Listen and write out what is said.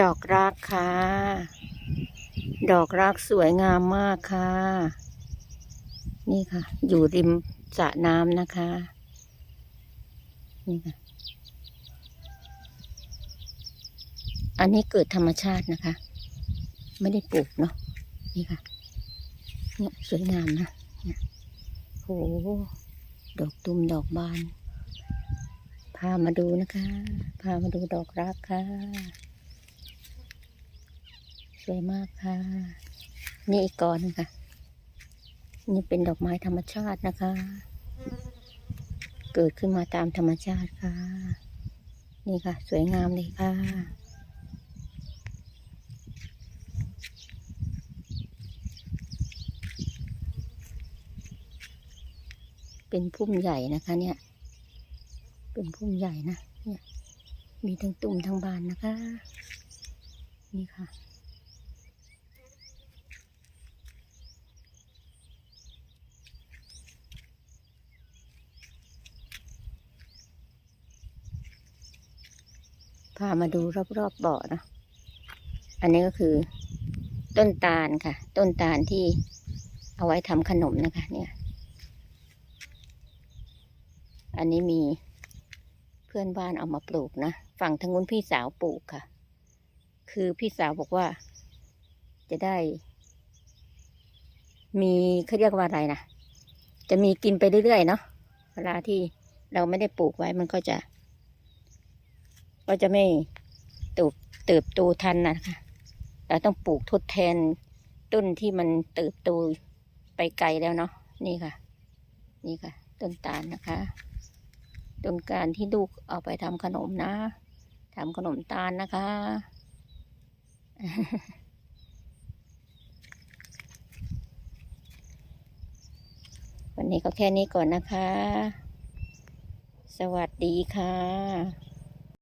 ดอกรักค่ะ ดอกรักสวยงามมากค่ะ นี่ค่ะ อยู่ริมสระน้ำนะคะ นี่ค่ะ อันนี้เกิดธรรมชาตินะคะ ไม่ได้ปลูกเนาะ นี่ค่ะ เนี่ยสวยงามนะเนี่ยโห ดอกตุ่มดอกบาน พามาดูนะคะ พามาดูดอกรักค่ะ สวยมากค่ะ นี่อีกกอนหนึงค่ะ นี่เป็นดอกไม้ธรรมชาตินะคะ เกิดขึ้นมาตามธรรมชาติค่ะ นี่ค่ะ สวยงามเลยค่ะเป็นพุ่มใหญ่นะคะ เนี่ย เป็นพุ่มใหญ่นะ เนี่ย มีทั้งตุ่มทั้งบานนะคะ นี่ค่ะ พามาดูรอบๆบเบาะนะอันนี้ก็คือ ต้นตาลค่ะ ต้นตาลที่เอาไว้ทำขนมนะคะ เนี่ย อันนี้มีเพื่อนบ้านเอามาปลูกนะ ฝั่งทางนู้นพี่สาวปลูกค่ะ คือพี่สาวบอกว่า จะได้ มีเขาเรียกว่าอะไรนะ จะมีกินไปเรื่อยๆเนาะ เวลาที่เราไม่ได้ปลูกไว้มันก็จะ ก็จะไม่เติบเติบโตทันนะคะเราต้องปลูกทดแทนต้นที่มันเติบโตไปไกลแล้วเนาะนี่ค่ะ นี่ค่ะ ต้นตาลนะคะต้นการที่ลูกเอาไปทำขนมนะทำขนมตาลนะคะวันนี้ก็แค่นี้ก่อนนะคะ สวัสดีค่ะ